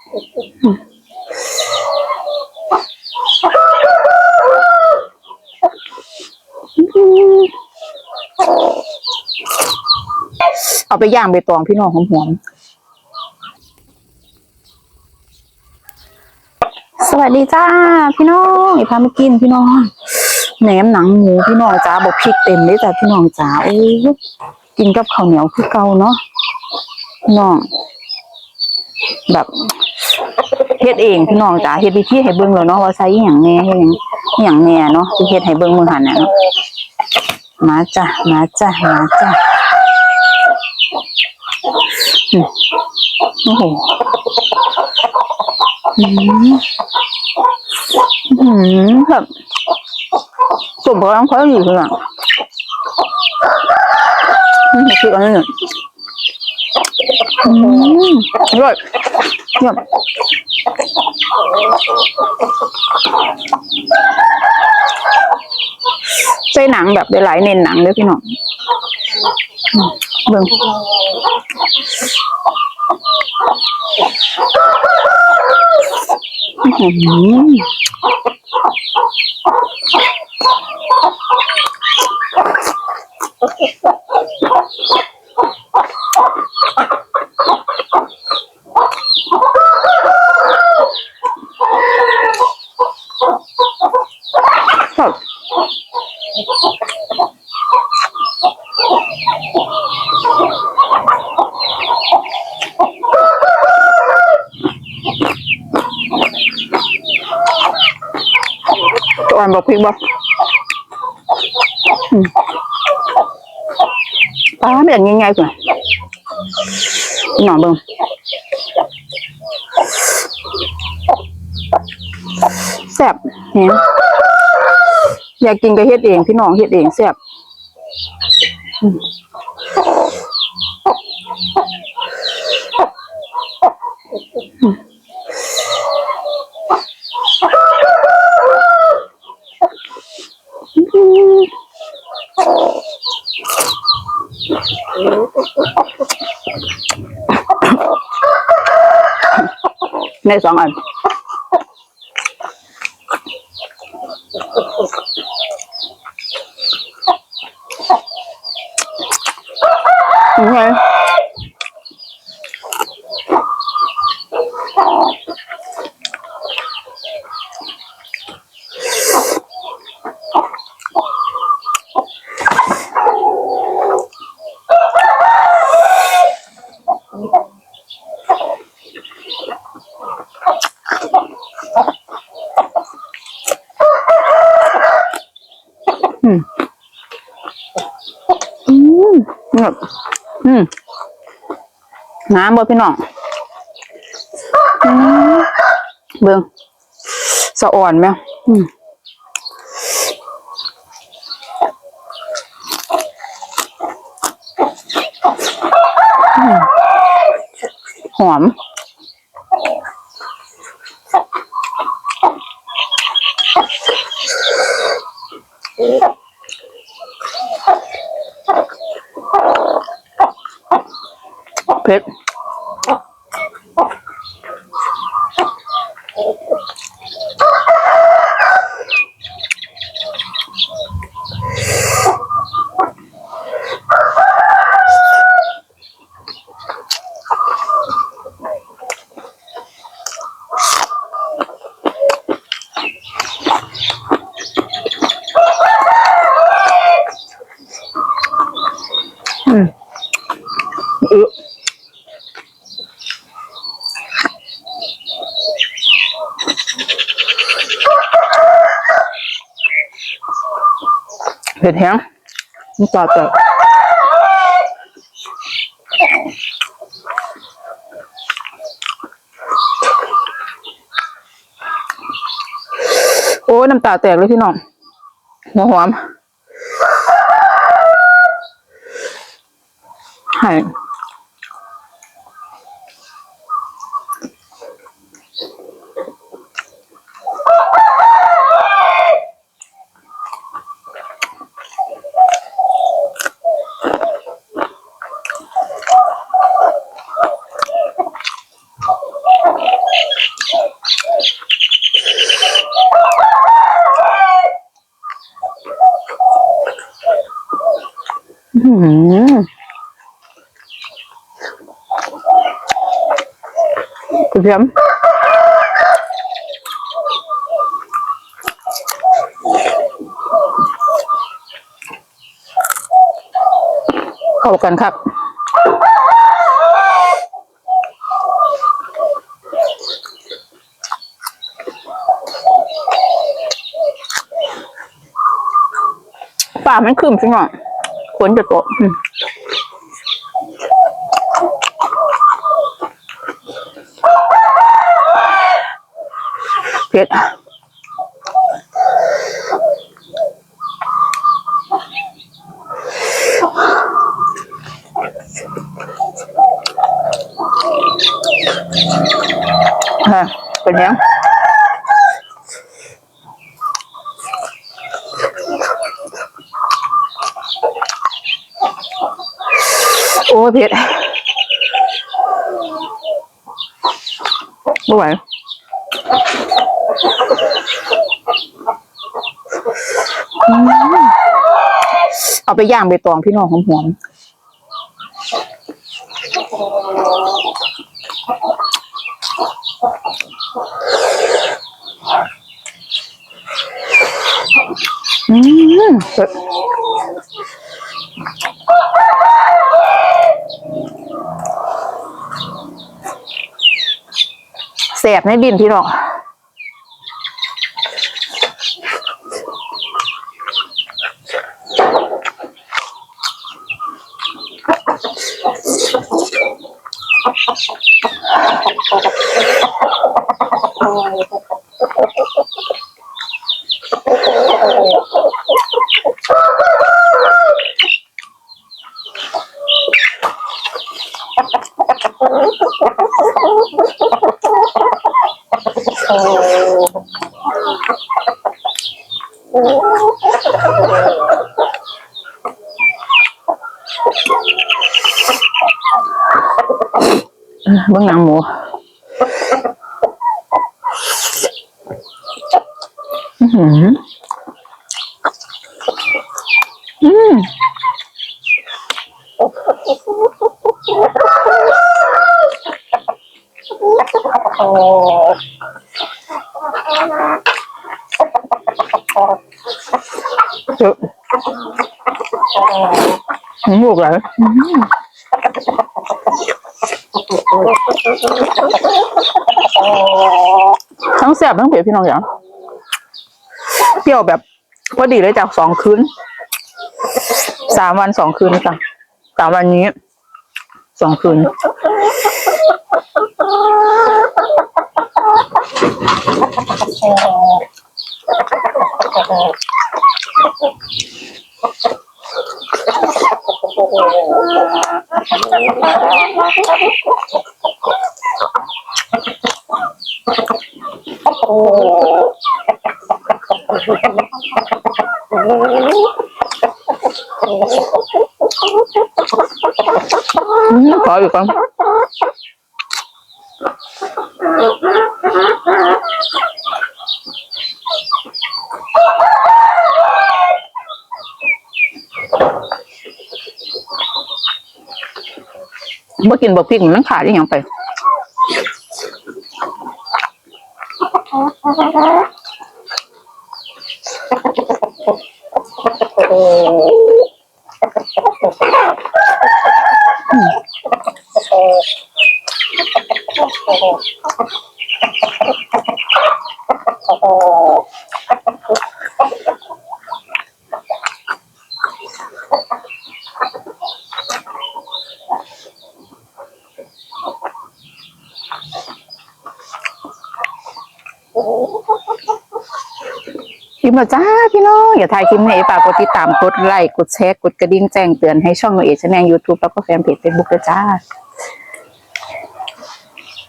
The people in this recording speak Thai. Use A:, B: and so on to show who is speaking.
A: เอาไปย่างใบตองพี่น้องหอมๆสวัสดีจ้าพี่น้องอีพามากินพี่น้องแหนมหนังหมูพี่น้องจ้าบอกพริกเต็มเลยจ้ะพี่น้องจ้าโอ้กินกับข้าวเหนียวคือเก่าเนาะน้อง แบบเฮ็ดเองพี่น้องจ้าเฮ็ดวิธีให้เบิ่งแล้วเนาะว่าใส่อหย่างแหน่เฮ็ดอหย่างแหน่เนาะที่เฮ็ดให้เบิ่งมื้อหันน่ะเนาะมาจ้ะมาจ้ะมาจ้ะโอ้โหอืมอืมแบบสมบูรณ์เขาอยู่เลยอะอืมคืออะไรเนี่ย อืมอร่อยเยี่ยมใส่หนังแบบหลายๆเน้นหนังเลยพี่น้องอืมเบิ่งอืม อ่อนบอกพริกบอกปลาแบบง่ายๆก่อนหน่อเบิ่งแซ่บเห็นอยากกินก็เฮ็ดเอง พี่น้องเฮ็ดเองแซ่บอืม ในสองอัน ยังไงอืมอืม แบบอืมน้ำบ่พี่น้องอืมเบิ่งสะอ่อนไหมอืมหอม เผ็ดอื เผ็ดแห้งมันต่อเติบโอ้ยน้ำตาแตกเลยพี่น้องหัวหอมใช่ระ เทียมเข้ากันครับป่ามันคืมจริงอะขนจะโตะอืม เผ็ดฮะเป็นยังโอ้ยเผ็ดไม่ไหวอืม เอาไปย่างใบตองพี่น้องหอมๆอืมเผ็ดแสบในดินพี่น้อง เบื้อ งหนังหมูอื้อหืออืมเยอะน้ำมูกไหลอื้อหือทั้งแสบทั้งเผ็ดพี่น้องจ๋า เปรี้ยวแบบพอดีเลยจากสองคืนสามวันสองคืนจ้ะสามวันนี้สองคืนอืม ขออีกก่อนเมื่อกินบะพริกมันขาดได้ยังไป Oh. พิมพ์มาจ้าพี่น้องอย่าทายคลิปนี้ฝากกดติดตามกดไลค์กดแชร์กดกระดิ่งแจ้งเตือนให้ช่องหนูเอชแนลยูทูบแล้วก็แฟนเพจเฟซบุ๊กด้วยจ้า